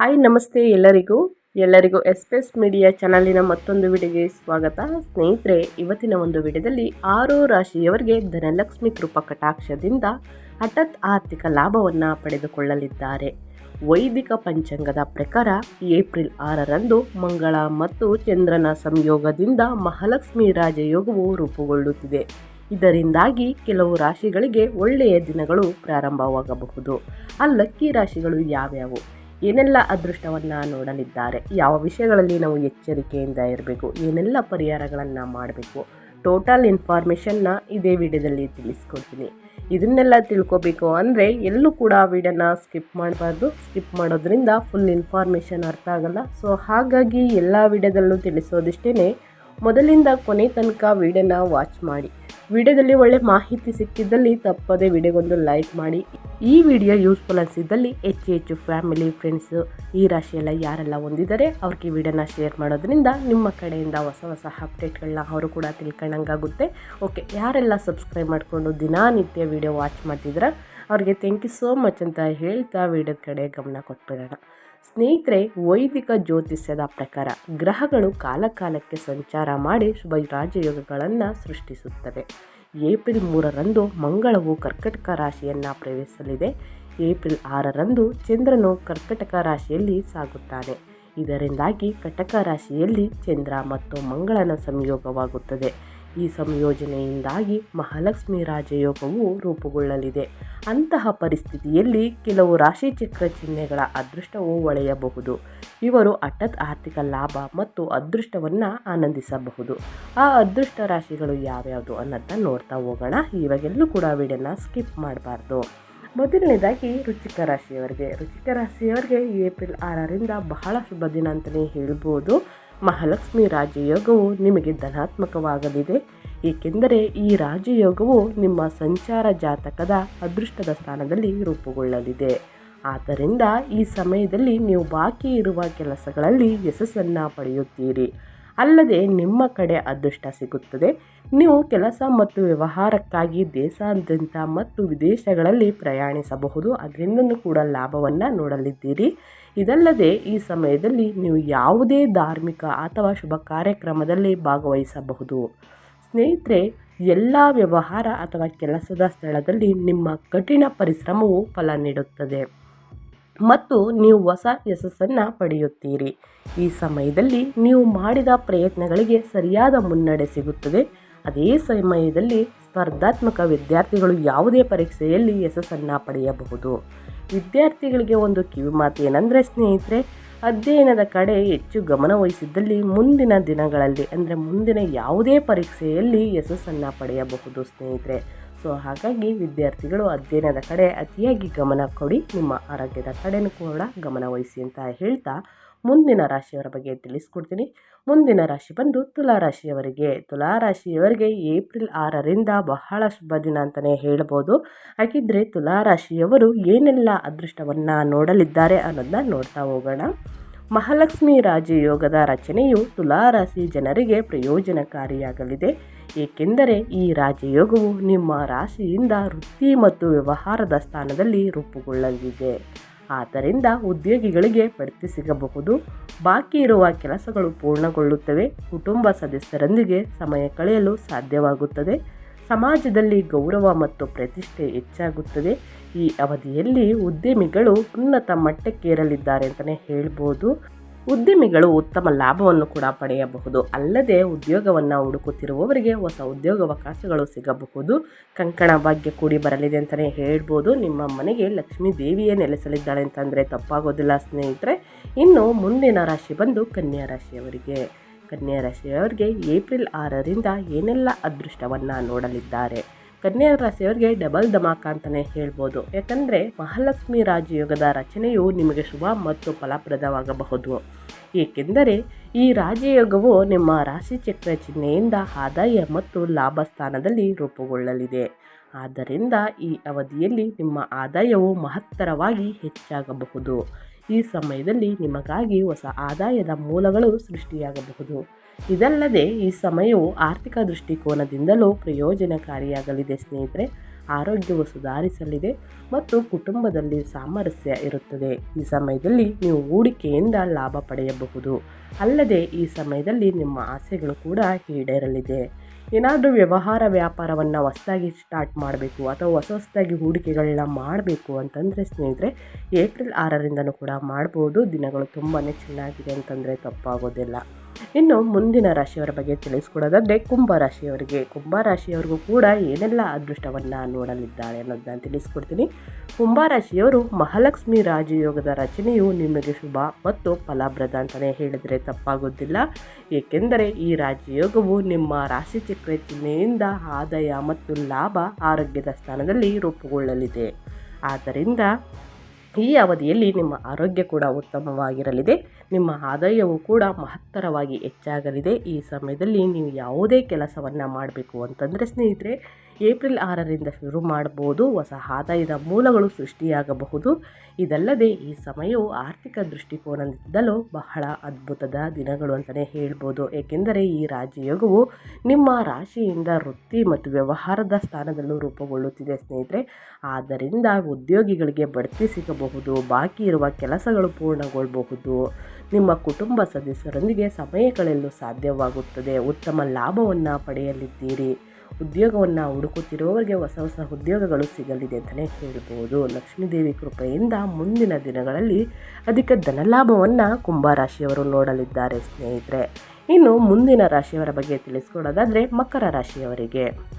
Hi, ನಮಸ್ತೆ ಎಲ್ಲರಿಗೂ. ಎಲ್ಲರಿಗೂ ಎಸ್ಪೆಸ್ ಮೀಡಿಯಾ ಚಾನಲಿನ ಮತ್ತೊಂದು ವಿಡಿಯೋಗೆ ಸ್ವಾಗತ. ಸ್ನೇಹಿತರೆ, ಇವತ್ತಿನ ಒಂದು ವಿಡಿಯೋದಲ್ಲಿ ಆರು ರಾಶಿಯವರಿಗೆ ಧನಲಕ್ಷ್ಮಿ ಕೃಪಾ ಕಟಾಕ್ಷದಿಂದ ಹಠಾತ್ ಆರ್ಥಿಕ ಲಾಭವನ್ನು ಪಡೆದುಕೊಳ್ಳಲಿದ್ದಾರೆ. ವೈದಿಕ ಪಂಚಾಂಗದ ಪ್ರಕಾರ ಏಪ್ರಿಲ್ ಆರರಂದು ಮಂಗಳ ಮತ್ತು ಚಂದ್ರನ ಸಂಯೋಗದಿಂದ ಮಹಾಲಕ್ಷ್ಮಿ ರಾಜಯೋಗವು ರೂಪುಗೊಳ್ಳುತ್ತಿದೆ. ಇದರಿಂದಾಗಿ ಕೆಲವು ರಾಶಿಗಳಿಗೆ ಒಳ್ಳೆಯ ದಿನಗಳು ಪ್ರಾರಂಭವಾಗಬಹುದು. ಆ ಲಕ್ಕಿ ರಾಶಿಗಳು ಯಾವ್ಯಾವು? ಏನೆಲ್ಲ ಅದೃಷ್ಟವನ್ನು ನೋಡಲಿದ್ದಾರೆ? ಯಾವ ವಿಷಯಗಳಲ್ಲಿ ನಾವು ಎಚ್ಚರಿಕೆಯಿಂದ ಇರಬೇಕು? ಏನೆಲ್ಲ ಪರಿಹಾರಗಳನ್ನು ಮಾಡಬೇಕು? ಟೋಟಲ್ ಇನ್ಫಾರ್ಮೇಷನ್ನ ಇದೇ ವಿಡಿಯೋದಲ್ಲಿ ತಿಳಿಸ್ಕೊಡ್ತೀನಿ. ಇದನ್ನೆಲ್ಲ ತಿಳ್ಕೊಬೇಕು ಅಂದರೆ ಎಲ್ಲೂ ಕೂಡ ವಿಡಿಯೋನ ಸ್ಕಿಪ್ ಮಾಡಬಾರ್ದು. ಸ್ಕಿಪ್ ಮಾಡೋದ್ರಿಂದ ಫುಲ್ ಇನ್ಫಾರ್ಮೇಷನ್ ಅರ್ಥ ಆಗಲ್ಲ. ಸೊ ಹಾಗಾಗಿ ಎಲ್ಲ ವಿಡಿಯೋದಲ್ಲೂ ತಿಳಿಸೋದಿಷ್ಟೇ ಮೊದಲಿಂದ ಕೊನೆ ತನಕ ವಿಡಿಯೋನ ವಾಚ್ ಮಾಡಿ. ವಿಡಿಯೋದಲ್ಲಿ ಒಳ್ಳೆ ಮಾಹಿತಿ ಸಿಕ್ಕಿದ್ದಲ್ಲಿ ತಪ್ಪದೆ ವಿಡಿಯೋಗೊಂದು ಲೈಕ್ ಮಾಡಿ. ಈ ವಿಡಿಯೋ ಯೂಸ್ಫುಲ್ ಅನಿಸಿದ್ದಲ್ಲಿ ಹೆಚ್ಚು ಹೆಚ್ಚು ಫ್ಯಾಮಿಲಿ ಫ್ರೆಂಡ್ಸು ಈ ರಾಶಿಯೆಲ್ಲ ಯಾರೆಲ್ಲ ಹೊಂದಿದ್ದಾರೆ ಅವ್ರಿಗೆ ವಿಡಿಯೋನ ಶೇರ್ ಮಾಡೋದ್ರಿಂದ ನಿಮ್ಮ ಕಡೆಯಿಂದ ಹೊಸ ಹೊಸ ಅಪ್ಡೇಟ್ಗಳನ್ನ ಅವರು ಕೂಡ ತಿಳ್ಕೊಂಡಂಗಾಗುತ್ತೆ. ಓಕೆ ಯಾರೆಲ್ಲ ಸಬ್ಸ್ಕ್ರೈಬ್ ಮಾಡಿಕೊಂಡು ದಿನನಿತ್ಯ ವಿಡಿಯೋ ವಾಚ್ ಮಾಡ್ತಿದ್ರೆ ಅವ್ರಿಗೆ ಥ್ಯಾಂಕ್ ಯು ಸೋ ಮಚ್ ಅಂತ ಹೇಳ್ತಾ ವಿಡಿಯೋದ ಕಡೆ ಗಮನ ಕೊಟ್ಬಿಡೋಣ. ಸ್ನೇಹಿತರೆ, ವೈದಿಕ ಜ್ಯೋತಿಷ್ಯದ ಪ್ರಕಾರ ಗ್ರಹಗಳು ಕಾಲಕಾಲಕ್ಕೆ ಸಂಚಾರ ಮಾಡಿ ಶುಭ ರಾಜಯೋಗಗಳನ್ನು ಸೃಷ್ಟಿಸುತ್ತವೆ. ಏಪ್ರಿಲ್ ಮೂರರಂದು ಮಂಗಳವು ಕರ್ಕಟಕ ರಾಶಿಯನ್ನು ಪ್ರವೇಶಿಸಲಿದೆ. ಏಪ್ರಿಲ್ ಆರರಂದು ಚಂದ್ರನು ಕರ್ಕಟಕ ರಾಶಿಯಲ್ಲಿ ಸಾಗುತ್ತಾನೆ. ಇದರಿಂದಾಗಿ ಕಟಕ ರಾಶಿಯಲ್ಲಿ ಚಂದ್ರ ಮತ್ತು ಮಂಗಳನ ಸಂಯೋಗವಾಗುತ್ತದೆ. ಈ ಸಂಯೋಜನೆಯಿಂದಾಗಿ ಮಹಾಲಕ್ಷ್ಮಿ ರಾಜಯೋಗವು ರೂಪುಗೊಳ್ಳಲಿದೆ. ಅಂತಹ ಪರಿಸ್ಥಿತಿಯಲ್ಲಿ ಕೆಲವು ರಾಶಿಚಕ್ರ ಚಿಹ್ನೆಗಳ ಅದೃಷ್ಟವು ಒಳೆಯಬಹುದು. ಇವರು ಹಠಾತ್ ಆರ್ಥಿಕ ಲಾಭ ಮತ್ತು ಅದೃಷ್ಟವನ್ನು ಆನಂದಿಸಬಹುದು. ಆ ಅದೃಷ್ಟ ರಾಶಿಗಳು ಯಾವ್ಯಾವುದು ಅನ್ನೋದನ್ನ ನೋಡ್ತಾ ಹೋಗೋಣ. ಇವಾಗೆಲ್ಲೂ ಕೂಡ ವಿಡಿಯೋನ ಸ್ಕಿಪ್ ಮಾಡಬಾರ್ದು. ಮೊದಲನೇದಾಗಿ ರುಚಿಕ ರಾಶಿಯವರಿಗೆ. ರುಚಿಕ ರಾಶಿಯವರಿಗೆ ಏಪ್ರಿಲ್ ಆರರಿಂದ ಬಹಳ ಶುಭ ದಿನ ಅಂತಲೇ ಹೇಳ್ಬೋದು. ಮಹಾಲಕ್ಷ್ಮಿ ರಾಜಯೋಗವು ನಿಮಗೆ ಧನಾತ್ಮಕವಾಗಲಿದೆ, ಏಕೆಂದರೆ ಈ ರಾಜಯೋಗವು ನಿಮ್ಮ ಸಂಚಾರ ಜಾತಕದ ಅದೃಷ್ಟದ ಸ್ಥಾನದಲ್ಲಿ ರೂಪುಗೊಳ್ಳಲಿದೆ. ಆದ್ದರಿಂದ ಈ ಸಮಯದಲ್ಲಿ ನೀವು ಬಾಕಿ ಇರುವ ಕೆಲಸಗಳಲ್ಲಿ ಯಶಸ್ಸನ್ನು ಪಡೆಯುತ್ತೀರಿ. ಅಲ್ಲದೆ ನಿಮ್ಮ ಕಡೆ ಅದೃಷ್ಟ ಸಿಗುತ್ತದೆ. ನೀವು ಕೆಲಸ ಮತ್ತು ವ್ಯವಹಾರಕ್ಕಾಗಿ ದೇಶಾದ್ಯಂತ ಮತ್ತು ವಿದೇಶಗಳಲ್ಲಿ ಪ್ರಯಾಣಿಸಬಹುದು. ಅದರಿಂದಲೂ ಕೂಡ ಲಾಭವನ್ನು ನೋಡಲಿದ್ದೀರಿ. ಇದಲ್ಲದೆ ಈ ಸಮಯದಲ್ಲಿ ನೀವು ಯಾವುದೇ ಧಾರ್ಮಿಕ ಅಥವಾ ಶುಭ ಕಾರ್ಯಕ್ರಮದಲ್ಲಿ ಭಾಗವಹಿಸಬಹುದು. ಸ್ನೇಹಿತರೆ, ಎಲ್ಲ ವ್ಯವಹಾರ ಅಥವಾ ಕೆಲಸದ ಸ್ಥಳದಲ್ಲಿ ನಿಮ್ಮ ಕಠಿಣ ಪರಿಶ್ರಮವು ಫಲ ನೀಡುತ್ತದೆ. ಮತ್ತು ನೀವು ಹೊಸ ಯಶಸ್ಸನ್ನು ಪಡೆಯುತ್ತೀರಿ. ಈ ಸಮಯದಲ್ಲಿ ನೀವು ಮಾಡಿದ ಪ್ರಯತ್ನಗಳಿಗೆ ಸರಿಯಾದ ಮುನ್ನಡೆ ಸಿಗುತ್ತದೆ. ಅದೇ ಸಮಯದಲ್ಲಿ ಸ್ಪರ್ಧಾತ್ಮಕ ವಿದ್ಯಾರ್ಥಿಗಳು ಯಾವುದೇ ಪರೀಕ್ಷೆಯಲ್ಲಿ ಯಶಸ್ಸನ್ನು ಪಡೆಯಬಹುದು. ವಿದ್ಯಾರ್ಥಿಗಳಿಗೆ ಒಂದು ಕಿವಿಮಾತು ಏನಂದರೆ, ಸ್ನೇಹಿತರೆ, ಅಧ್ಯಯನದ ಕಡೆ ಹೆಚ್ಚು ಗಮನವಹಿಸಿದ್ದಲ್ಲಿ ಮುಂದಿನ ದಿನಗಳಲ್ಲಿ, ಅಂದರೆ ಮುಂದಿನ ಯಾವುದೇ ಪರೀಕ್ಷೆಯಲ್ಲಿ ಯಶಸ್ಸನ್ನು ಪಡೆಯಬಹುದು ಸ್ನೇಹಿತರೆ. ಸೊ ಹಾಗಾಗಿ ವಿದ್ಯಾರ್ಥಿಗಳು ಅಧ್ಯಯನದ ಕಡೆ ಅತಿಯಾಗಿ ಗಮನ ಕೊಡಿ, ನಿಮ್ಮ ಆರೋಗ್ಯದ ಕಡೆಯೂ ಕೂಡ ಗಮನವಹಿಸಿ ಅಂತ ಹೇಳ್ತಾ ಮುಂದಿನ ರಾಶಿಯವರ ಬಗ್ಗೆ ತಿಳಿಸ್ಕೊಡ್ತೀನಿ. ಮುಂದಿನ ರಾಶಿ ಬಂದು ತುಲಾ ರಾಶಿಯವರಿಗೆ. ತುಲಾ ರಾಶಿಯವರಿಗೆ ಏಪ್ರಿಲ್ ಆರರಿಂದ ಬಹಳ ಶುಭ ದಿನ ಅಂತಲೇ ಹೇಳ್ಬೋದು. ಹಾಗಿದ್ದರೆ ತುಲಾ ರಾಶಿಯವರು ಏನೆಲ್ಲ ಅದೃಷ್ಟವನ್ನು ನೋಡಲಿದ್ದಾರೆ ಅನ್ನೋದನ್ನ ನೋಡ್ತಾ ಹೋಗೋಣ. ಮಹಾಲಕ್ಷ್ಮಿ ರಾಜಯೋಗದ ರಚನೆಯು ತುಲಾ ರಾಶಿ ಜನರಿಗೆ ಪ್ರಯೋಜನಕಾರಿಯಾಗಲಿದೆ. ಏಕೆಂದರೆ ಈ ರಾಜಯೋಗವು ನಿಮ್ಮ ರಾಶಿಯಿಂದ ವೃತ್ತಿ ಮತ್ತು ವ್ಯವಹಾರದ ಸ್ಥಾನದಲ್ಲಿ ರೂಪುಗೊಳ್ಳಲಿದೆ. ಆದ್ದರಿಂದ ಉದ್ಯೋಗಿಗಳಿಗೆ ಬಡ್ತಿ ಸಿಗಬಹುದು. ಬಾಕಿ ಇರುವ ಕೆಲಸಗಳು ಪೂರ್ಣಗೊಳ್ಳುತ್ತವೆ. ಕುಟುಂಬ ಸದಸ್ಯರೊಂದಿಗೆ ಸಮಯ ಕಳೆಯಲು ಸಾಧ್ಯವಾಗುತ್ತದೆ. ಸಮಾಜದಲ್ಲಿ ಗೌರವ ಮತ್ತು ಪ್ರತಿಷ್ಠೆ ಹೆಚ್ಚಾಗುತ್ತದೆ. ಈ ಅವಧಿಯಲ್ಲಿ ಉದ್ಯಮಿಗಳು ಉನ್ನತ ಮಟ್ಟಕ್ಕೇರಲಿದ್ದಾರೆ ಅಂತಲೇ ಹೇಳ್ಬೋದು. ಉದ್ಯಮಿಗಳು ಉತ್ತಮ ಲಾಭವನ್ನು ಕೂಡ ಪಡೆಯಬಹುದು. ಅಲ್ಲದೆ ಉದ್ಯೋಗವನ್ನು ಹುಡುಕುತ್ತಿರುವವರಿಗೆ ಹೊಸ ಉದ್ಯೋಗಾವಕಾಶಗಳು ಸಿಗಬಹುದು. ಕಂಕಣ ಭಾಗ್ಯ ಕೂಡಿ ಬರಲಿದೆ ಅಂತಲೇ ಹೇಳ್ಬೋದು. ನಿಮ್ಮ ಮನೆಗೆ ಲಕ್ಷ್ಮೀ ದೇವಿಯೇ ನೆಲೆಸಲಿದ್ದಾಳೆ ಅಂತಂದರೆ ತಪ್ಪಾಗೋದಿಲ್ಲ ಸ್ನೇಹಿತರೆ. ಇನ್ನು ಮುಂದಿನ ರಾಶಿ ಬಂದು ಕನ್ಯಾ ರಾಶಿಯವರಿಗೆ. ಕನ್ಯಾ ರಾಶಿಯವರಿಗೆ ಏಪ್ರಿಲ್ ಆರರಿಂದ ಏನೆಲ್ಲ ಅದೃಷ್ಟವನ್ನು ನೋಡಲಿದ್ದಾರೆ? ಕನ್ಯಾ ರಾಶಿಯವರಿಗೆ ಡಬಲ್ ಧಮಾಕ ಅಂತಲೇ ಹೇಳ್ಬೋದು. ಯಾಕಂದರೆ ಮಹಾಲಕ್ಷ್ಮಿ ರಾಜಯೋಗದ ರಚನೆಯು ನಿಮಗೆ ಶುಭ ಮತ್ತು ಫಲಪ್ರದವಾಗಬಹುದು. ಏಕೆಂದರೆ ಈ ರಾಜಯೋಗವು ನಿಮ್ಮ ರಾಶಿಚಕ್ರ ಚಿಹ್ನೆಯಿಂದ ಆದಾಯ ಮತ್ತು ಲಾಭ ಸ್ಥಾನದಲ್ಲಿ ರೂಪುಗೊಳ್ಳಲಿದೆ. ಆದ್ದರಿಂದ ಈ ಅವಧಿಯಲ್ಲಿ ನಿಮ್ಮ ಆದಾಯವು ಮಹತ್ತರವಾಗಿ ಹೆಚ್ಚಾಗಬಹುದು. ಈ ಸಮಯದಲ್ಲಿ ನಿಮಗಾಗಿ ಹೊಸ ಆದಾಯದ ಮೂಲಗಳು ಸೃಷ್ಟಿಯಾಗಬಹುದು. ಇದಲ್ಲದೆ ಈ ಸಮಯವು ಆರ್ಥಿಕ ದೃಷ್ಟಿಕೋನದಿಂದಲೂ ಪ್ರಯೋಜನಕಾರಿಯಾಗಲಿದೆ ಸ್ನೇಹಿತರೆ. ಆರೋಗ್ಯವು ಸುಧಾರಿಸಲಿದೆ ಮತ್ತು ಕುಟುಂಬದಲ್ಲಿ ಸಾಮರಸ್ಯ ಇರುತ್ತದೆ. ಈ ಸಮಯದಲ್ಲಿ ನೀವು ಹೂಡಿಕೆಯಿಂದ ಲಾಭ ಪಡೆಯಬಹುದು. ಅಲ್ಲದೆ ಈ ಸಮಯದಲ್ಲಿ ನಿಮ್ಮ ಆಸೆಗಳು ಕೂಡ ಈಡೇರಲಿದೆ. ಏನಾದರೂ ವ್ಯವಹಾರ ವ್ಯಾಪಾರವನ್ನು ಹೊಸದಾಗಿ ಸ್ಟಾರ್ಟ್ ಮಾಡಬೇಕು ಅಥವಾ ಹೊಸ ಹೊಸದಾಗಿ ಹೂಡಿಕೆಗಳನ್ನ ಮಾಡಬೇಕು ಅಂತಂದರೆ ಸ್ನೇಹಿತರೆ, ಏಪ್ರಿಲ್ ಆರರಿಂದನೂ ಕೂಡ ಮಾಡ್ಬೋದು. ದಿನಗಳು ತುಂಬಾ ಚೆನ್ನಾಗಿದೆ ಅಂತಂದರೆ ತಪ್ಪಾಗೋದಿಲ್ಲ. ಇನ್ನು ಮುಂದಿನ ರಾಶಿಯವರ ಬಗ್ಗೆ ತಿಳಿಸ್ಕೊಡೋದಾದರೆ ಕುಂಭ ರಾಶಿಯವರಿಗೆ. ಕುಂಭ ರಾಶಿಯವರಿಗೂ ಕೂಡ ಏನೆಲ್ಲ ಅದೃಷ್ಟವನ್ನು ನೋಡಲಿದ್ದಾರೆ ಅನ್ನೋದನ್ನ ತಿಳಿಸ್ಕೊಡ್ತೀನಿ. ಕುಂಭ ರಾಶಿಯವರು ಮಹಾಲಕ್ಷ್ಮಿ ರಾಜಯೋಗದ ರಚನೆಯು ನಿಮಗೆ ಶುಭ ಮತ್ತು ಫಲಪ್ರದ ಅಂತಲೇ ಹೇಳಿದರೆ ತಪ್ಪಾಗೋದಿಲ್ಲ. ಏಕೆಂದರೆ ಈ ರಾಜಯೋಗವು ನಿಮ್ಮ ರಾಶಿ ಚಕ್ರ ಚಿಹ್ನೆಯಿಂದ ಆದಾಯ ಮತ್ತು ಲಾಭ ಆರೋಗ್ಯದ ಸ್ಥಾನದಲ್ಲಿ ರೂಪುಗೊಳ್ಳಲಿದೆ. ಆದ್ದರಿಂದ ಈ ಅವಧಿಯಲ್ಲಿ ನಿಮ್ಮ ಆರೋಗ್ಯ ಕೂಡ ಉತ್ತಮವಾಗಿರಲಿದೆ. ನಿಮ್ಮ ಆದಾಯವು ಕೂಡ ಮಹತ್ತರವಾಗಿ ಹೆಚ್ಚಾಗಲಿದೆ. ಈ ಸಮಯದಲ್ಲಿ ನೀವು ಯಾವುದೇ ಕೆಲಸವನ್ನು ಮಾಡಬೇಕು ಅಂತಂದರೆ ಸ್ನೇಹಿತರೆ ಏಪ್ರಿಲ್ ಆರರಿಂದ ಶುರು ಮಾಡಬಹುದು. ಹೊಸ ಆದಾಯದ ಮೂಲಗಳು ಸೃಷ್ಟಿಯಾಗಬಹುದು. ಇದಲ್ಲದೆ ಈ ಸಮಯವು ಆರ್ಥಿಕ ದೃಷ್ಟಿಕೋನದಿಂದಲೂ ಬಹಳ ಅದ್ಭುತದ ದಿನಗಳು ಅಂತಲೇ ಹೇಳ್ಬೋದು. ಏಕೆಂದರೆ ಈ ರಾಜಯೋಗವು ನಿಮ್ಮ ರಾಶಿಯಿಂದ ವೃತ್ತಿ ಮತ್ತು ವ್ಯವಹಾರದ ಸ್ಥಾನದಲ್ಲೂ ರೂಪುಗೊಳ್ಳುತ್ತಿದೆ ಸ್ನೇಹಿತರೆ. ಆದ್ದರಿಂದ ಉದ್ಯೋಗಿಗಳಿಗೆ ಬಡ್ತಿ ಸಿಗಬಹುದು, ಬಾಕಿ ಇರುವ ಕೆಲಸಗಳು ಪೂರ್ಣಗೊಳ್ಳಬಹುದು. ನಿಮ್ಮ ಕುಟುಂಬ ಸದಸ್ಯರೊಂದಿಗೆ ಸಮಯ ಕಳೆಯಲು ಸಾಧ್ಯವಾಗುತ್ತದೆ. ಉತ್ತಮ ಲಾಭವನ್ನು ಪಡೆಯಲಿದ್ದೀರಿ. ಉದ್ಯೋಗವನ್ನು ಹುಡುಕುತ್ತಿರುವವರಿಗೆ ಹೊಸ ಹೊಸ ಉದ್ಯೋಗಗಳು ಸಿಗಲಿದೆ ಅಂತಲೇ ಹೇಳ್ಬೋದು. ಲಕ್ಷ್ಮೀದೇವಿ ಕೃಪೆಯಿಂದ ಮುಂದಿನ ದಿನಗಳಲ್ಲಿ ಅಧಿಕ ಧನಲಾಭವನ್ನು ಕುಂಭರಾಶಿಯವರು ನೋಡಲಿದ್ದಾರೆ ಸ್ನೇಹಿತರೆ. ಇನ್ನು ಮುಂದಿನ ರಾಶಿಯವರ ಬಗ್ಗೆ ತಿಳಿಸ್ಕೊಡೋದಾದರೆ ಮಕರ ರಾಶಿಯವರಿಗೆ.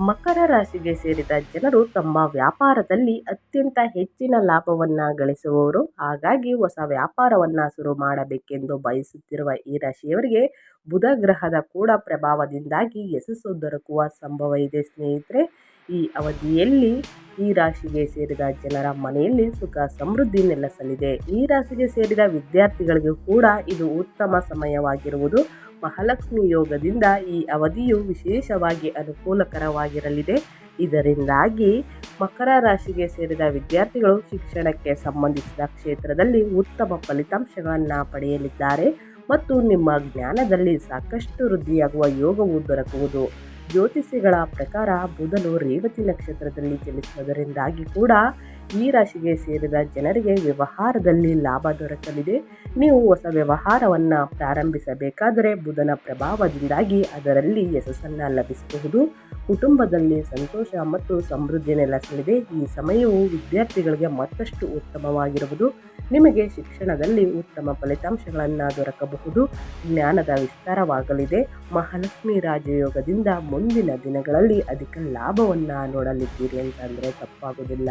ಮಕರ ರಾಶಿಗೆ ಸೇರಿದ ಜನರು ತಮ್ಮ ವ್ಯಾಪಾರದಲ್ಲಿ ಅತ್ಯಂತ ಹೆಚ್ಚಿನ ಲಾಭವನ್ನು ಗಳಿಸುವವರು. ಹಾಗಾಗಿ ಹೊಸ ವ್ಯಾಪಾರವನ್ನು ಶುರು ಮಾಡಬೇಕೆಂದು ಬಯಸುತ್ತಿರುವ ಈ ರಾಶಿಯವರಿಗೆ ಬುಧ ಗ್ರಹದ ಕೂಡ ಪ್ರಭಾವದಿಂದಾಗಿ ಯಶಸ್ಸು ದೊರಕುವ ಸಂಭವ ಇದೆ, ಸ್ನೇಹಿತರೆ. ಈ ಅವಧಿಯಲ್ಲಿ ಈ ರಾಶಿಗೆ ಸೇರಿದ ಜನರ ಮನೆಯಲ್ಲಿ ಸುಖ, ಸಮೃದ್ಧಿ ನೆಲೆಸಲಿದೆ. ಈ ರಾಶಿಗೆ ಸೇರಿದ ವಿದ್ಯಾರ್ಥಿಗಳಿಗೂ ಕೂಡ ಇದು ಉತ್ತಮ ಸಮಯವಾಗಿರುವುದು. ಮಹಾಲಕ್ಷ್ಮಿ ಯೋಗದಿಂದ ಈ ಅವಧಿಯು ವಿಶೇಷವಾಗಿ ಅನುಕೂಲಕರವಾಗಿರಲಿದೆ. ಇದರಿಂದಾಗಿ ಮಕರ ರಾಶಿಗೆ ಸೇರಿದ ವಿದ್ಯಾರ್ಥಿಗಳು ಶಿಕ್ಷಣಕ್ಕೆ ಸಂಬಂಧಿಸಿದ ಕ್ಷೇತ್ರದಲ್ಲಿ ಉತ್ತಮ ಫಲಿತಾಂಶಗಳನ್ನು ಪಡೆಯಲಿದ್ದಾರೆ. ಮತ್ತು ನಿಮ್ಮ ಜ್ಞಾನದಲ್ಲಿ ಸಾಕಷ್ಟು ವೃದ್ಧಿಯಾಗುವ ಯೋಗವು ದೊರಕುವುದು. ಜ್ಯೋತಿಷಿಗಳ ಪ್ರಕಾರ ಬುಧನು ರೇವತಿ ನಕ್ಷತ್ರದಲ್ಲಿ ಚಲಿಸುವುದರಿಂದಾಗಿ ಕೂಡ ಈ ರಾಶಿಗೆ ಸೇರಿದ ಜನರಿಗೆ ವ್ಯವಹಾರದಲ್ಲಿ ಲಾಭ ದೊರಕಲಿದೆ. ನೀವು ಹೊಸ ವ್ಯವಹಾರವನ್ನು ಪ್ರಾರಂಭಿಸಬೇಕಾದರೆ ಬುಧನ ಪ್ರಭಾವದಿಂದಾಗಿ ಅದರಲ್ಲಿ ಯಶಸ್ಸನ್ನು ಲಭಿಸಬಹುದು. ಕುಟುಂಬದಲ್ಲಿ ಸಂತೋಷ ಮತ್ತು ಸಮೃದ್ಧಿ ನೆಲೆಸಲಿದೆ. ಈ ಸಮಯವು ವಿದ್ಯಾರ್ಥಿಗಳಿಗೆ ಮತ್ತಷ್ಟು ಉತ್ತಮವಾಗಿರುವುದು. ನಿಮಗೆ ಶಿಕ್ಷಣದಲ್ಲಿ ಉತ್ತಮ ಫಲಿತಾಂಶಗಳನ್ನು ದೊರಕಬಹುದು. ಜ್ಞಾನದ ವಿಸ್ತಾರವಾಗಲಿದೆ. ಮಹಾಲಕ್ಷ್ಮಿ ರಾಜಯೋಗದಿಂದ ಮುಂದಿನ ದಿನಗಳಲ್ಲಿ ಅಧಿಕ ಲಾಭವನ್ನು ನೋಡಲಿದ್ದೀರಿ ಅಂತಂದರೆ ತಪ್ಪಾಗುವುದಿಲ್ಲ.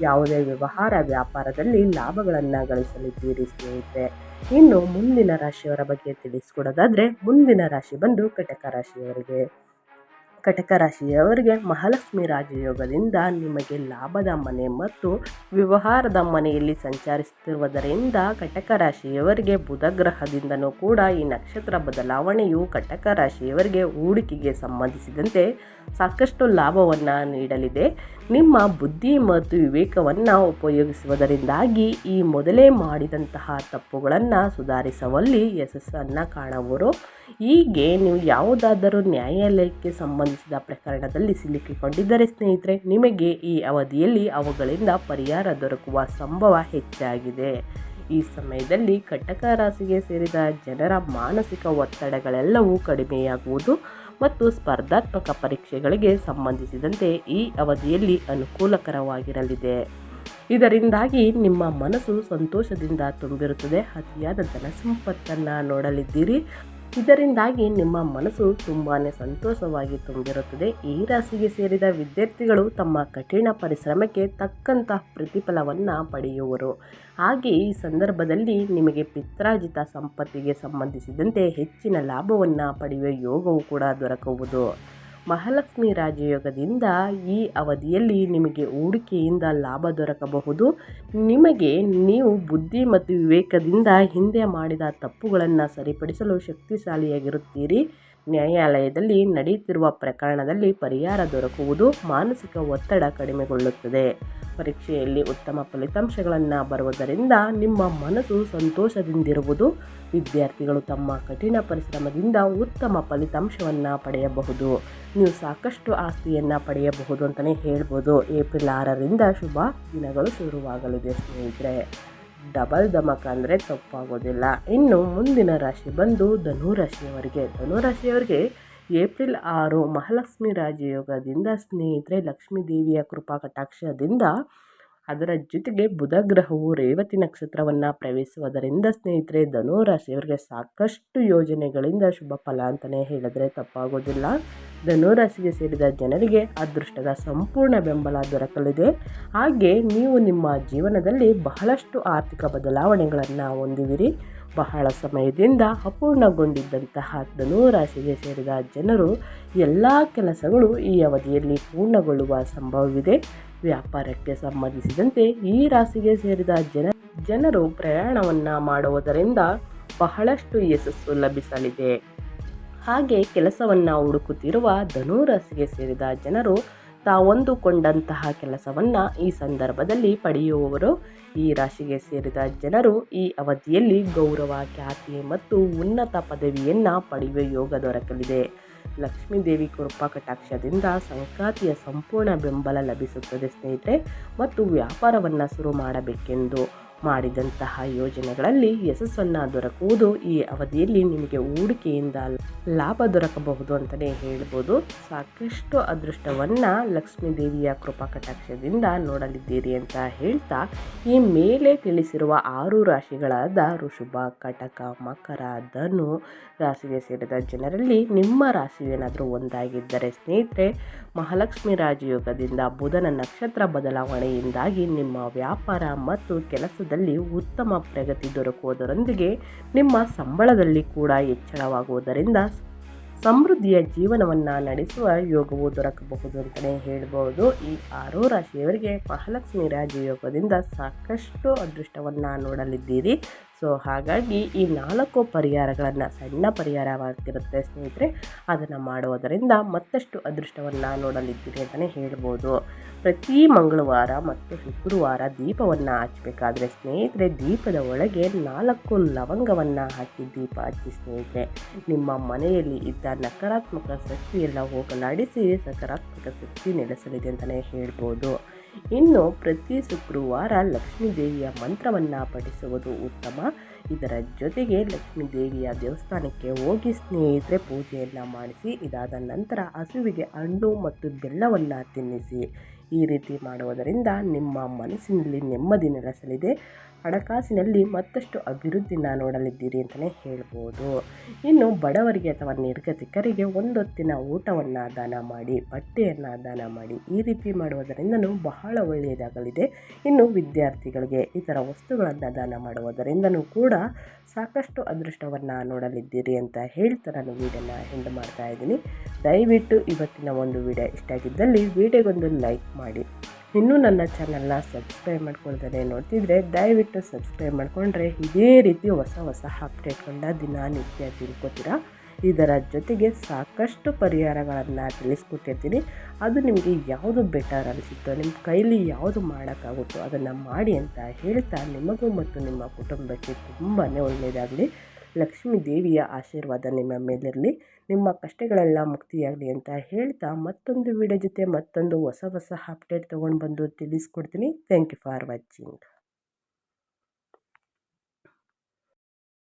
ಯಾವುದೇ ವ್ಯವಹಾರ ವ್ಯಾಪಾರದಲ್ಲಿ ಲಾಭಗಳನ್ನು ಗಳಿಸಲಿದ್ದೀರಿ ಸ್ನೇಹಿತರೆ. ಇನ್ನು ಮುಂದಿನ ರಾಶಿಯವರ ಬಗ್ಗೆ ತಿಳಿಸಿಕೊಡೋದಾದರೆ ಮುಂದಿನ ರಾಶಿ ಬಂದು ಕಟಕ ರಾಶಿಯವರಿಗೆ. ಕಟಕ ರಾಶಿಯವರಿಗೆ ಮಹಾಲಕ್ಷ್ಮಿ ರಾಜಯೋಗದಿಂದ ನಿಮಗೆ ಲಾಭದ ಮನೆ ಮತ್ತು ವ್ಯವಹಾರದ ಮನೆಯಲ್ಲಿ ಸಂಚರಿಸುತ್ತಿರುವುದರಿಂದ ಕಟಕ ರಾಶಿಯವರಿಗೆ ಬುಧ ಗ್ರಹದಿಂದನೂ ಕೂಡ ಈ ನಕ್ಷತ್ರ ಬದಲಾವಣೆಯು ಕಟಕ ರಾಶಿಯವರಿಗೆ ಹೂಡಿಕೆಗೆ ಸಂಬಂಧಿಸಿದಂತೆ ಸಾಕಷ್ಟು ಲಾಭವನ್ನು ನೀಡಲಿದೆ. ನಿಮ್ಮ ಬುದ್ಧಿ ಮತ್ತು ವಿವೇಕವನ್ನು ಉಪಯೋಗಿಸುವುದರಿಂದಾಗಿ ಈ ಮೊದಲೇ ಮಾಡಿದಂತಹ ತಪ್ಪುಗಳನ್ನು ಸುಧಾರಿಸುವಲ್ಲಿ ಯಶಸ್ಸನ್ನು ಕಾಣುವರು. ಹೀಗೆ ನೀವು ಯಾವುದಾದರೂ ನ್ಯಾಯಾಲಯಕ್ಕೆ ಸಂಬಂಧಿಸಿದ ಪ್ರಕರಣದಲ್ಲಿ ಸಿಲುಕಿಕೊಂಡಿದ್ದರೆ ಸ್ನೇಹಿತರೆ, ನಿಮಗೆ ಈ ಅವಧಿಯಲ್ಲಿ ಅವುಗಳಿಂದ ಪರಿಹಾರ ದೊರಕುವ ಸಂಭವ ಹೆಚ್ಚಾಗಿದೆ. ಈ ಸಮಯದಲ್ಲಿ ಕಟಕ ರಾಶಿಗೆ ಸೇರಿದ ಜನರ ಮಾನಸಿಕ ಒತ್ತಡಗಳೆಲ್ಲವೂ ಕಡಿಮೆಯಾಗುವುದು. ಮತ್ತು ಸ್ಪರ್ಧಾತ್ಮಕ ಪರೀಕ್ಷೆಗಳಿಗೆ ಸಂಬಂಧಿಸಿದಂತೆ ಈ ಅವಧಿಯಲ್ಲಿ ಅನುಕೂಲಕರವಾಗಿರಲಿದೆ. ಇದರಿಂದಾಗಿ ನಿಮ್ಮ ಮನಸ್ಸು ಸಂತೋಷದಿಂದ ತುಂಬಿರುತ್ತದೆ. ಅತಿಯಾದ ಧನ ಸಂಪತ್ತನ್ನು ನೋಡಲಿದ್ದೀರಿ. ಇದರಿಂದಾಗಿ ನಿಮ್ಮ ಮನಸ್ಸು ತುಂಬಾ ಸಂತೋಷವಾಗಿ ತುಂಬಿರುತ್ತದೆ. ಈ ರಾಶಿಗೆ ಸೇರಿದ ವಿದ್ಯಾರ್ಥಿಗಳು ತಮ್ಮ ಕಠಿಣ ಪರಿಶ್ರಮಕ್ಕೆ ತಕ್ಕಂತಹ ಪ್ರತಿಫಲವನ್ನು ಪಡೆಯುವರು. ಹಾಗೆ ಈ ಸಂದರ್ಭದಲ್ಲಿ ನಿಮಗೆ ಪಿತ್ರಾಜಿತ ಸಂಪತ್ತಿಗೆ ಸಂಬಂಧಿಸಿದಂತೆ ಹೆಚ್ಚಿನ ಲಾಭವನ್ನು ಪಡೆಯುವ ಯೋಗವು ಕೂಡ ದೊರಕುವುದು. ಮಹಾಲಕ್ಷ್ಮಿ ರಾಜಯೋಗದಿಂದ ಈ ಅವಧಿಯಲ್ಲಿ ನಿಮಗೆ ಹೂಡಿಕೆಯಿಂದ ಲಾಭ ದೊರಕಬಹುದು. ನಿಮಗೆ ನೀವು ಬುದ್ಧಿ ಮತ್ತು ವಿವೇಕದಿಂದ ಹಿಂದೆ ಮಾಡಿದ ತಪ್ಪುಗಳನ್ನು ಸರಿಪಡಿಸಲು ಶಕ್ತಿಶಾಲಿಯಾಗಿರುತ್ತೀರಿ. ನ್ಯಾಯಾಲಯದಲ್ಲಿ ನಡೆಯುತ್ತಿರುವ ಪ್ರಕರಣದಲ್ಲಿ ಪರಿಹಾರ ದೊರಕುವುದು ಮಾನಸಿಕ ಒತ್ತಡ ಕಡಿಮೆಗೊಳ್ಳುತ್ತದೆ. ಪರೀಕ್ಷೆಯಲ್ಲಿ ಉತ್ತಮ ಫಲಿತಾಂಶಗಳನ್ನು ಬರುವುದರಿಂದ ನಿಮ್ಮ ಮನಸ್ಸು ಸಂತೋಷದಿಂದಿರುವುದು, ವಿದ್ಯಾರ್ಥಿಗಳು ತಮ್ಮ ಕಠಿಣ ಪರಿಶ್ರಮದಿಂದ ಉತ್ತಮ ಫಲಿತಾಂಶವನ್ನು ಪಡೆಯಬಹುದು. ನೀವು ಸಾಕಷ್ಟು ಆಸ್ತಿಯನ್ನು ಪಡೆಯಬಹುದು ಅಂತಲೇ ಹೇಳ್ಬೋದು. ಏಪ್ರಿಲ್ ಆರರಿಂದ ಶುಭ ದಿನಗಳು ಶುರುವಾಗಲಿದೆ ಸ್ನೇಹಿತರೆ. ಡಬಲ್ ಧಮಕ ಅಂದರೆ ತಪ್ಪಾಗೋದಿಲ್ಲ. ಇನ್ನು ಮುಂದಿನ ರಾಶಿ ಬಂದು ಧನುರಾಶಿಯವರಿಗೆ ಧನುರಾಶಿಯವರಿಗೆ ಧನು ರಾಶಿಯವರಿಗೆ ಏಪ್ರಿಲ್ ಆರು ಮಹಾಲಕ್ಷ್ಮಿ ರಾಜಯೋಗದಿಂದ ಸ್ನೇಹಿತರೆ, ಲಕ್ಷ್ಮೀ ದೇವಿಯ ಕೃಪಾ ಕಟಾಕ್ಷದಿಂದ ಅದರ ಜೊತೆಗೆ ಬುಧ ಗ್ರಹವು ರೇವತಿ ನಕ್ಷತ್ರವನ್ನು ಪ್ರವೇಶಿಸುವುದರಿಂದ ಸ್ನೇಹಿತರೆ ಧನು ರಾಶಿಯವರಿಗೆ ಸಾಕಷ್ಟು ಯೋಜನೆಗಳಿಂದ ಶುಭ ಫಲ ಅಂತಲೇ ಹೇಳಿದ್ರೆ ತಪ್ಪಾಗೋದಿಲ್ಲ. ಧನು ರಾಶಿಗೆ ಸೇರಿದ ಜನರಿಗೆ ಅದೃಷ್ಟದ ಸಂಪೂರ್ಣ ಬೆಂಬಲ ದೊರಕಲಿದೆ. ಹಾಗೆ ನೀವು ನಿಮ್ಮ ಜೀವನದಲ್ಲಿ ಬಹಳಷ್ಟು ಆರ್ಥಿಕ ಬದಲಾವಣೆಗಳನ್ನು ಹೊಂದಿದಿರಿ ಬಹಳ ಸಮಯದಿಂದ ಅಪೂರ್ಣಗೊಂಡಿದ್ದಂತಹ ಧನು ರಾಶಿಗೆ ಸೇರಿದ ಜನರು ಎಲ್ಲ ಕೆಲಸಗಳು ಈ ಅವಧಿಯಲ್ಲಿ ಪೂರ್ಣಗೊಳ್ಳುವ ಸಂಭವವಿದೆ. ವ್ಯಾಪಾರಕ್ಕೆ ಸಂಬಂಧಿಸಿದಂತೆ ಈ ರಾಶಿಗೆ ಸೇರಿದ ಜನ ಜನರು ಪ್ರಯಾಣವನ್ನು ಮಾಡುವುದರಿಂದ ಬಹಳಷ್ಟು ಯಶಸ್ಸು ಲಭಿಸಲಿದೆ. ಹಾಗೆ ಕೆಲಸವನ್ನು ಹುಡುಕುತ್ತಿರುವ ಧನು ರಾಶಿಗೆ ಸೇರಿದ ಜನರು ತಾವೊಂದುಕೊಂಡಂತಹ ಕೆಲಸವನ್ನು ಈ ಸಂದರ್ಭದಲ್ಲಿ ಪಡೆಯುವವರು. ಈ ರಾಶಿಗೆ ಸೇರಿದ ಜನರು ಈ ಅವಧಿಯಲ್ಲಿ ಗೌರವ, ಖ್ಯಾತಿ ಮತ್ತು ಉನ್ನತ ಪದವಿಯನ್ನು ಪಡೆಯುವ ಯೋಗ ದೊರಕಲಿದೆ. ಲಕ್ಷ್ಮೀದೇವಿ ಕೃಪಾ ಕಟಾಕ್ಷದಿಂದ ಸಂಕ್ರಾಂತಿಯ ಸಂಪೂರ್ಣ ಬೆಂಬಲ ಲಭಿಸುತ್ತದೆ ಸ್ನೇಹಿತರೆ ಮತ್ತು ವ್ಯಾಪಾರವನ್ನು ಶುರು ಮಾಡಬೇಕೆಂದು ಮಾಡಿದಂತಹ ಯೋಜನೆಗಳಲ್ಲಿ ಯಶಸ್ಸನ್ನು ದೊರಕುವುದು ಈ ಅವಧಿಯಲ್ಲಿ ನಿಮಗೆ ಹೂಡಿಕೆಯಿಂದ ಲಾಭ ದೊರಕಬಹುದು ಅಂತಲೇ ಹೇಳ್ಬೋದು. ಸಾಕಷ್ಟು ಅದೃಷ್ಟವನ್ನು ಲಕ್ಷ್ಮೀ ದೇವಿಯ ಕೃಪಾ ಕಟಾಕ್ಷದಿಂದ ನೋಡಲಿದ್ದೀರಿ ಅಂತ ಹೇಳ್ತಾ ಈ ಮೇಲೆ ತಿಳಿಸಿರುವ ಆರು ರಾಶಿಗಳಾದ ಋಷಭ, ಕಟಕ, ಮಕರ, ಧನು ರಾಶಿಗೆ ಸೇರಿದ ಜನರಲ್ಲಿ ನಿಮ್ಮ ರಾಶಿ ಏನಾದರೂ ಒಂದಾಗಿದ್ದರೆ ಸ್ನೇಹಿತರೆ ಮಹಾಲಕ್ಷ್ಮಿ ರಾಜಯೋಗದಿಂದ ಬುಧನ ನಕ್ಷತ್ರ ಬದಲಾವಣೆಯಿಂದಾಗಿ ನಿಮ್ಮ ವ್ಯಾಪಾರ ಮತ್ತು ಕೆಲಸದಲ್ಲಿ ಉತ್ತಮ ಪ್ರಗತಿ ದೊರಕುವುದರೊಂದಿಗೆ ನಿಮ್ಮ ಸಂಬಳದಲ್ಲಿ ಕೂಡ ಹೆಚ್ಚಳವಾಗುವುದರಿಂದ ಸಮೃದ್ಧಿಯ ಜೀವನವನ್ನು ನಡೆಸುವ ಯೋಗವು ದೊರಕಬಹುದು ಅಂತಲೇ ಹೇಳ್ಬೋದು. ಈ ಆರು ರಾಶಿಯವರಿಗೆ ಮಹಾಲಕ್ಷ್ಮಿ ರಾಜಯೋಗದಿಂದ ಸಾಕಷ್ಟು ಅದೃಷ್ಟವನ್ನು ನೋಡಲಿದ್ದೀರಿ. ಸೊ, ಹಾಗಾಗಿ ಈ ನಾಲ್ಕು ಪರಿಹಾರಗಳನ್ನು ಸಣ್ಣ ಪರಿಹಾರವಾಗಿರುತ್ತೆ ಸ್ನೇಹಿತರೆ. ಅದನ್ನು ಮಾಡುವುದರಿಂದ ಮತ್ತಷ್ಟು ಅದೃಷ್ಟವನ್ನು ನೋಡಲಿದ್ದೀರಿ ಅಂತಲೇ ಹೇಳ್ಬೋದು. ಪ್ರತಿ ಮಂಗಳವಾರ ಮತ್ತು ಶುಕ್ರವಾರ ದೀಪವನ್ನು ಹಚ್ಚಬೇಕಾದ್ರೆ ಸ್ನೇಹಿತರೆ, ದೀಪದ ಒಳಗೆ ನಾಲ್ಕು ಲವಂಗವನ್ನು ಹಾಕಿ ದೀಪ ಹಚ್ಚಿ ಸ್ನೇಹಿತರೆ, ನಿಮ್ಮ ಮನೆಯಲ್ಲಿ ಇದ್ದ ನಕಾರಾತ್ಮಕ ಶಕ್ತಿಯೆಲ್ಲ ಹೋಗಲಾಡಿಸಿ, ಸಕಾರಾತ್ಮಕ ಶಕ್ತಿ ನೆಲೆಸಲಿದೆ ಅಂತಲೇ ಹೇಳ್ಬೋದು. ಇನ್ನು ಪ್ರತಿ ಶುಕ್ರವಾರ ಲಕ್ಷ್ಮೀ ದೇವಿಯ ಮಂತ್ರವನ್ನು ಪಠಿಸುವುದು ಉತ್ತಮ. ಇದರ ಜೊತೆಗೆ ಲಕ್ಷ್ಮೀ ದೇವಿಯ ದೇವಸ್ಥಾನಕ್ಕೆ ಹೋಗಿ ಸ್ನೇಹಿತರೆ ಪೂಜೆಯನ್ನು ಮಾಡಿಸಿ, ಇದಾದ ನಂತರ ಹಸುವಿಗೆ ಹಣ್ಣು ಮತ್ತು ಬೆಲ್ಲವನ್ನು ತಿನ್ನಿಸಿ. ಈ ರೀತಿ ಮಾಡುವುದರಿಂದ ನಿಮ್ಮ ಮನಸ್ಸಿನಲ್ಲಿ ನೆಮ್ಮದಿ ನೆಲೆಸಲಿದೆ. ಹಣಕಾಸಿನಲ್ಲಿ ಮತ್ತಷ್ಟು ಅಭಿವೃದ್ಧಿನ ನೋಡಲಿದ್ದೀರಿ ಅಂತಲೇ ಹೇಳ್ಬೋದು. ಇನ್ನು ಬಡವರಿಗೆ ಅಥವಾ ನಿರ್ಗತಿಕರಿಗೆ ಒಂದೊತ್ತಿನ ಊಟವನ್ನು ದಾನ ಮಾಡಿ, ಬಟ್ಟೆಯನ್ನು ದಾನ ಮಾಡಿ ಈ ರೀತಿ ಮಾಡುವುದರಿಂದನೂ ಬಹಳ ಒಳ್ಳೆಯದಾಗಲಿದೆ. ಇನ್ನು ವಿದ್ಯಾರ್ಥಿಗಳಿಗೆ ಇತರ ವಸ್ತುಗಳನ್ನು ದಾನ ಮಾಡುವುದರಿಂದನೂ ಕೂಡ ಸಾಕಷ್ಟು ಅದೃಷ್ಟವನ್ನು ನೋಡಲಿದ್ದೀರಿ ಅಂತ ಹೇಳ್ತಾ ನಾನು ವೀಡಿಯೋನ ಹೆಂಡ್ ಮಾಡ್ತಾ ಇದ್ದೀನಿ. ದಯವಿಟ್ಟು ಇವತ್ತಿನ ಒಂದು ವಿಡಿಯೋ ಇಷ್ಟ ಆಗಿದ್ದಲ್ಲಿ ವಿಡಿಯೋಗೊಂದು ಲೈಕ್ ಮಾಡಿ. ಇನ್ನೂ ನನ್ನ ಚಾನಲ್ನ ಸಬ್ಸ್ಕ್ರೈಬ್ ಮಾಡ್ಕೊಳ್ತಾರೆ ನೋಡ್ತಿದ್ರೆ ದಯವಿಟ್ಟು ಸಬ್ಸ್ಕ್ರೈಬ್ ಮಾಡಿಕೊಂಡ್ರೆ ಇದೇ ರೀತಿ ಹೊಸ ಹೊಸ ಅಪ್ಡೇಟ್ಗಳನ್ನ ದಿನನಿತ್ಯ ತಿಳ್ಕೊತೀರಾ? ಇದರ ಜೊತೆಗೆ ಸಾಕಷ್ಟು ಪರಿಹಾರಗಳನ್ನು ತಿಳಿಸ್ಕೊಟ್ಟಿರ್ತೀನಿ. ಅದು ನಿಮಗೆ ಯಾವುದು ಬೆಟರ್ ಅನಿಸುತ್ತೋ ನಿಮ್ಮ ಕೈಲಿ ಯಾವುದು ಮಾಡೋಕ್ಕಾಗುತ್ತೋ ಅದನ್ನು ಮಾಡಿ ಅಂತ ಹೇಳ್ತಾ ನಿಮಗೂ ಮತ್ತು ನಿಮ್ಮ ಕುಟುಂಬಕ್ಕೆ ತುಂಬಾ ಒಳ್ಳೆಯದಾಗಲಿ ಲಕ್ಷ್ಮೀ ದೇವಿಯ ಆಶೀರ್ವಾದ ನಿಮ್ಮ ಮೇಲಿರಲಿ. ನಿಮ್ಮ ಕಷ್ಟಗಳೆಲ್ಲ ಮುಕ್ತಿಯಾಗಲಿ ಅಂತ ಹೇಳ್ತಾ ಮತ್ತೊಂದು ವಿಡಿಯೋ ಜೊತೆ ಮತ್ತೊಂದು ಹೊಸ ಹೊಸ ಅಪ್ಡೇಟ್ ತೊಗೊಂಡು ಬಂದು ತಿಳಿಸ್ಕೊಡ್ತೀನಿ. Thank you for watching